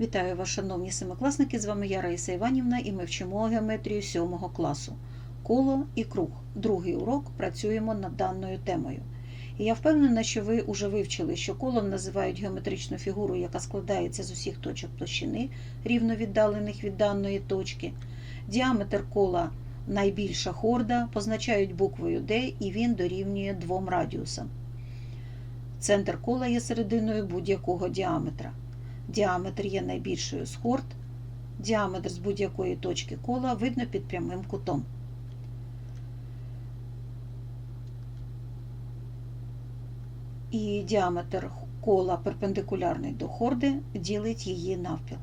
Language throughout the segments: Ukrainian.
Вітаю вас, шановні семикласники! З вами я Раїса Іванівна і ми вчимо геометрію 7 класу. Коло і круг. Другий урок працюємо над даною темою. І я впевнена, що ви вже вивчили, що колом називають геометричну фігуру, яка складається з усіх точок площини, рівно віддалених від даної точки. Діаметр кола найбільша хорда, позначають буквою D і він дорівнює двом радіусам. Центр кола є серединою будь-якого діаметра. Діаметр є найбільшою з хорд. Діаметр з будь-якої точки кола видно під прямим кутом. І діаметр кола перпендикулярний до хорди ділить її навпіл.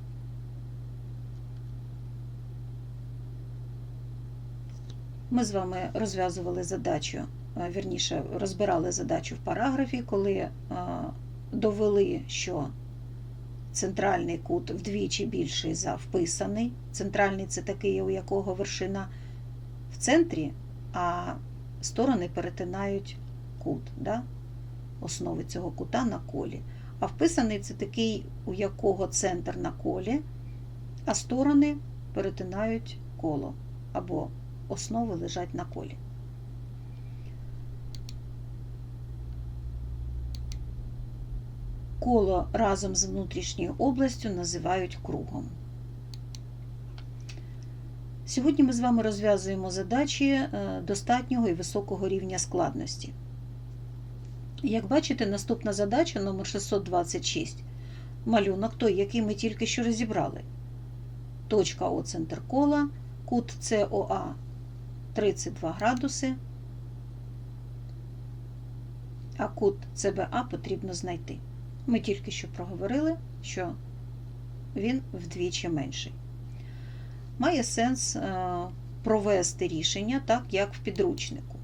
Ми з вами розв'язували задачу, вірніше, розбирали задачу в параграфі, коли довели, що центральний кут вдвічі більший за вписаний. Центральний це такий, у якого вершина в центрі, а сторони перетинають кут, да? основи цього кута на колі. А вписаний це такий, у якого центр на колі, а сторони перетинають коло або основи лежать на колі. Коло разом з внутрішньою областю називають кругом. Сьогодні ми з вами розв'язуємо задачі е, достатнього і високого рівня складності. Як бачите, наступна задача номер 626 малюнок той, який ми тільки що розібрали. Точка О центр кола, кут СОА 32 градуси, а кут ЦБА потрібно знайти. Ми тільки що проговорили, що він вдвічі менший. Має сенс провести рішення так, як в підручнику.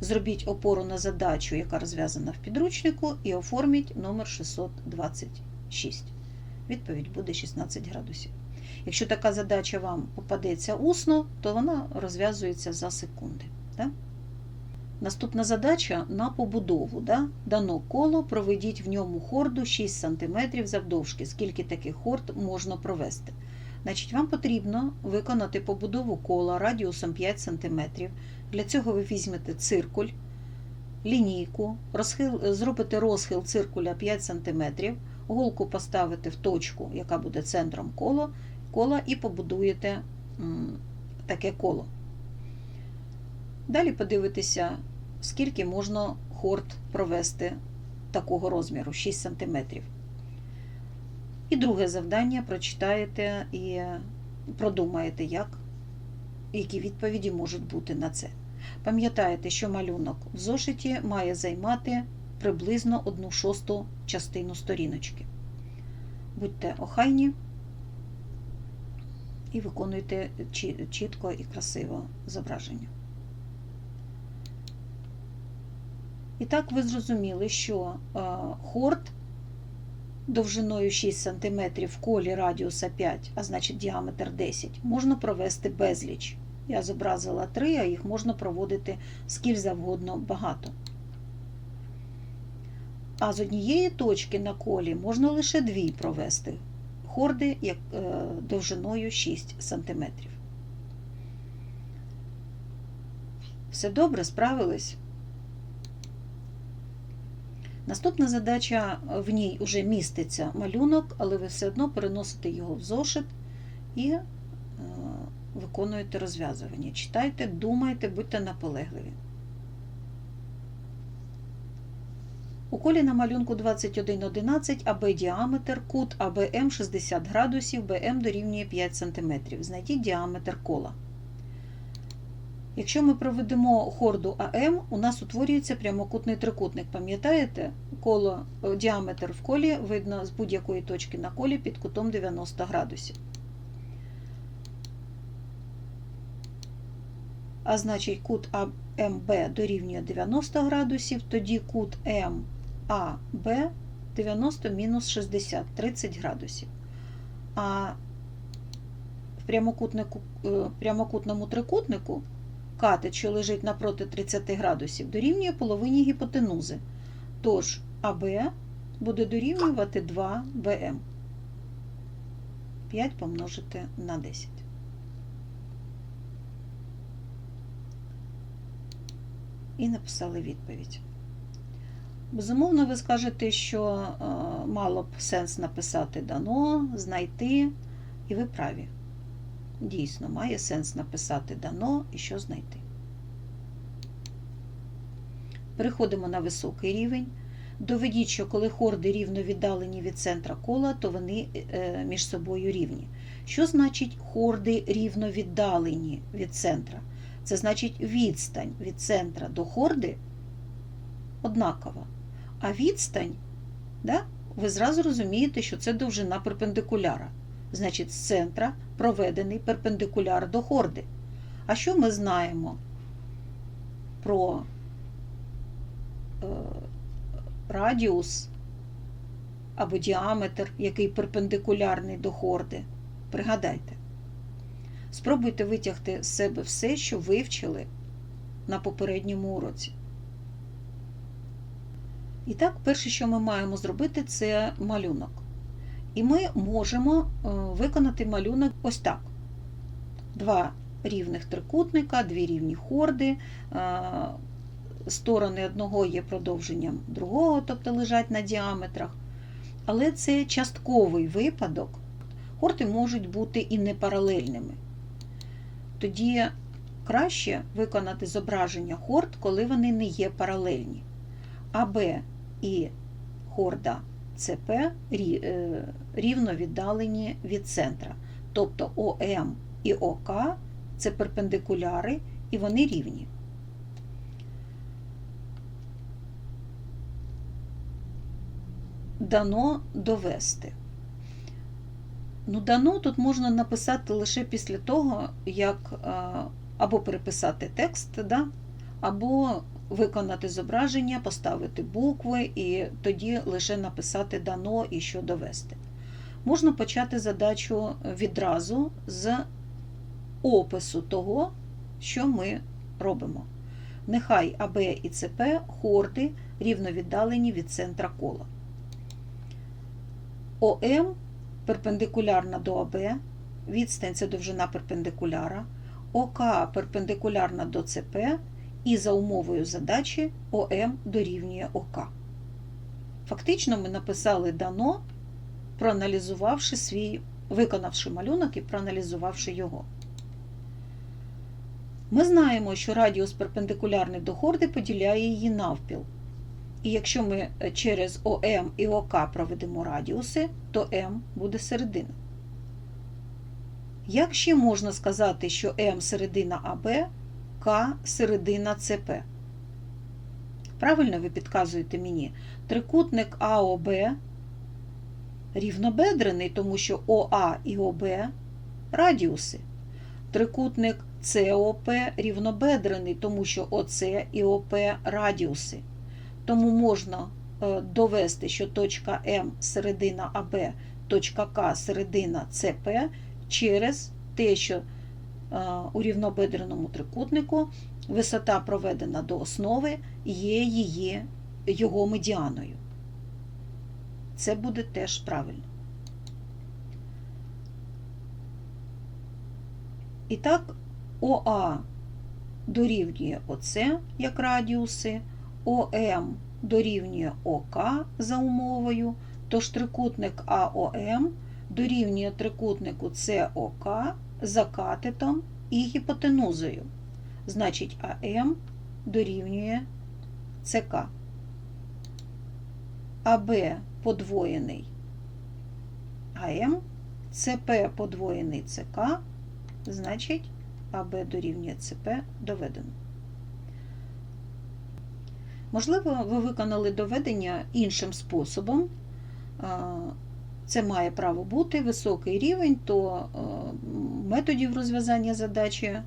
Зробіть опору на задачу, яка розв'язана в підручнику, і оформіть номер 626. Відповідь буде 16 градусів. Якщо така задача вам попадеться усно, то вона розв'язується за секунди. Да? Наступна задача на побудову. Да? Дано коло, проведіть в ньому хорду 6 см завдовжки. Скільки таких хорд можна провести? Значить, Вам потрібно виконати побудову кола радіусом 5 см. Для цього ви візьмете циркуль, лінійку, розхил, зробите розхил циркуля 5 см, голку поставите в точку, яка буде центром кола, кола і побудуєте таке коло. Далі подивитися, скільки можна хорд провести такого розміру 6 см. І друге завдання прочитаєте і продумаєте, як, які відповіді можуть бути на це. Пам'ятаєте, що малюнок в зошиті має займати приблизно 1 шосту частину сторіночки. Будьте охайні і виконуйте чітко і красиво зображення. І так ви зрозуміли, що хорд довжиною 6 см в колі радіуса 5, а значить діаметр 10, можна провести безліч. Я зобразила 3, а їх можна проводити скіль завгодно багато. А з однієї точки на колі можна лише дві провести хорди як, е, довжиною 6 см. Все добре, справились? Наступна задача, в ній вже міститься малюнок, але ви все одно переносите його в зошит і е, виконуєте розв'язування. Читайте, думайте, будьте наполегливі. У колі на малюнку 2111 АБ діаметр, кут АБМ 60 градусів, БМ дорівнює 5 см. Знайдіть діаметр кола. Якщо ми проведемо хорду АМ, у нас утворюється прямокутний трикутник. Пам'ятаєте, коло, діаметр в колі видно з будь-якої точки на колі під кутом 90 градусів. А значить, кут АМБ дорівнює 90 градусів, тоді кут МАБ 90 мінус 60 30 градусів. А в прямокутному трикутнику катет, що лежить напроти 30 градусів, дорівнює половині гіпотенузи. Тож АБ буде дорівнювати 2БМ. 5 помножити на 10. І написали відповідь. Безумовно, ви скажете, що е, мало б сенс написати дано, знайти, і ви праві. Дійсно, має сенс написати дано і що знайти. Переходимо на високий рівень. Доведіть, що коли хорди рівно віддалені від центра кола, то вони е, між собою рівні. Що значить хорди рівно віддалені від центра? Це значить відстань від центра до хорди однакова. А відстань, да, ви зразу розумієте, що це довжина перпендикуляра. Значить, з центра проведений перпендикуляр до хорди. А що ми знаємо про е, радіус або діаметр, який перпендикулярний до хорди? Пригадайте. Спробуйте витягти з себе все, що вивчили на попередньому уроці. І так, перше, що ми маємо зробити, це малюнок. І ми можемо виконати малюнок ось так: два рівних трикутника, дві рівні хорди. Сторони одного є продовженням другого, тобто лежать на діаметрах. Але це частковий випадок. Хорди можуть бути і непаралельними. Тоді краще виконати зображення хорд, коли вони не є паралельні. АБ і хорда ЦП рівно віддалені від центра. Тобто ОМ і ОК це перпендикуляри і вони рівні. Дано довести. Ну, дано тут можна написати лише після того, як або переписати текст, да, або виконати зображення, поставити букви і тоді лише написати дано і що довести. Можна почати задачу відразу з опису того, що ми робимо. Нехай АБ і ЦП хорди рівно віддалені від центра кола. ОМ перпендикулярна до АБ, відстань це довжина перпендикуляра, ОК перпендикулярна до ЦП, і за умовою задачі ОМ дорівнює ОК. Фактично, ми написали дано, проаналізувавши свій, виконавши малюнок і проаналізувавши його. Ми знаємо, що радіус перпендикулярний до хорди поділяє її навпіл. І якщо ми через ОМ і ОК проведемо радіуси, то М буде середина. Як ще можна сказати, що М середина АБ, К середина ЦП? Правильно ви підказуєте мені, трикутник АОБ рівнобедрений, тому що ОА і ОБ радіуси. Трикутник СОП рівнобедрений, тому що ОС і ОП радіуси. Тому можна довести, що точка М середина АБ, точка К середина ЦП через те, що у рівнобедреному трикутнику висота проведена до основи є її, його медіаною. Це буде теж правильно. І так, ОА дорівнює ОЦ як радіуси, ОМ дорівнює ОК за умовою, тож трикутник АОМ дорівнює трикутнику СОК за катетом і гіпотенузою. Значить, АМ дорівнює ЦК. АБ подвоєний АМ, ЦП подвоєний ЦК, значить, АБ дорівнює ЦП доведено. Можливо, ви виконали доведення іншим способом. Це має право бути високий рівень, то методів розв'язання задачі,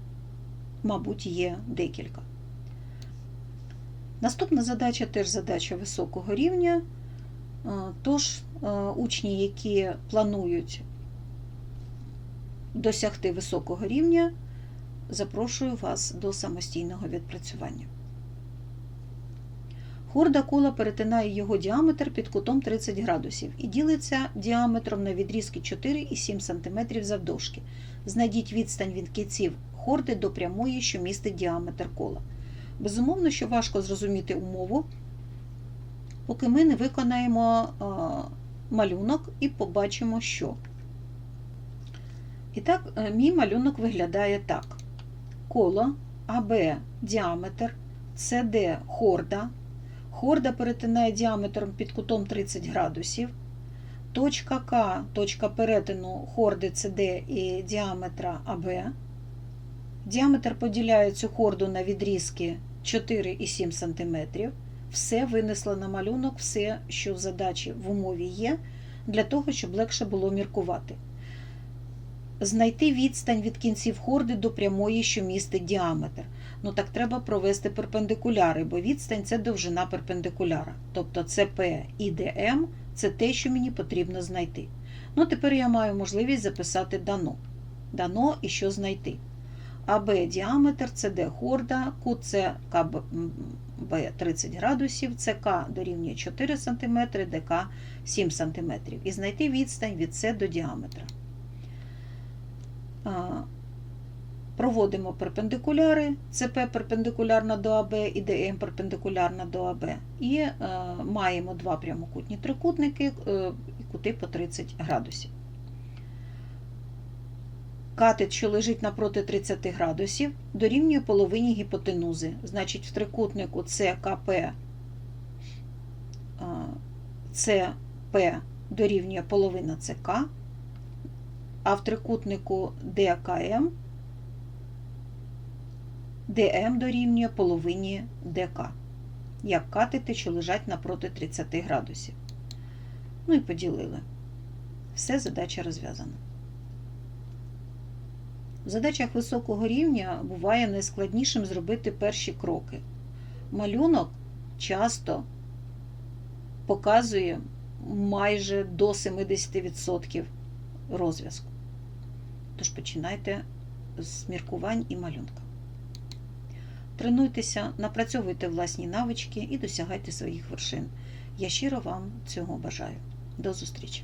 мабуть, є декілька. Наступна задача теж задача високого рівня. Тож, учні, які планують досягти високого рівня, запрошую вас до самостійного відпрацювання. Хорда кола перетинає його діаметр під кутом 30 градусів і ділиться діаметром на відрізки 4 і 7 см завдовжки. Знайдіть відстань від кінців хорди до прямої, що містить діаметр кола. Безумовно, що важко зрозуміти умову, поки ми не виконаємо а, малюнок і побачимо, що. І так, е, мій малюнок виглядає так: коло АБ діаметр, СД хорда. Хорда перетинає діаметром під кутом 30 градусів. Точка К, точка перетину хорди СД і діаметра АБ. Діаметр поділяє цю хорду на відрізки 4 і 7 см. Все винесло на малюнок, все, що в задачі в умові є, для того, щоб легше було міркувати. Знайти відстань від кінців хорди до прямої, що містить діаметр. Ну так треба провести перпендикуляри, бо відстань це довжина перпендикуляра. Тобто ЦП і ДМ це те, що мені потрібно знайти. Ну, тепер я маю можливість записати дано. Дано і що знайти. АБ діаметр, СД хорда, це КБ 30 градусів, СК дорівнює 4 см, ДК 7 см. І знайти відстань від С до діаметра. Проводимо перпендикуляри, ЦП перпендикулярна до АБ і ДМ перпендикулярна до АБ. І е, маємо два прямокутні трикутники е, кути по 30 градусів. Катет, що лежить напроти 30 градусів, дорівнює половині гіпотенузи. Значить, в трикутнику ЦКП ЦП дорівнює половина ЦК, а в трикутнику ДКМ ДМ дорівнює половині ДК, як катети, що лежать напроти 30 градусів. Ну і поділили. Все, задача розв'язана. В задачах високого рівня буває найскладнішим зробити перші кроки. Малюнок часто показує майже до 70% розв'язку. Тож починайте з міркувань і малюнка. Тренуйтеся, напрацьовуйте власні навички і досягайте своїх вершин. Я щиро вам цього бажаю. До зустрічі!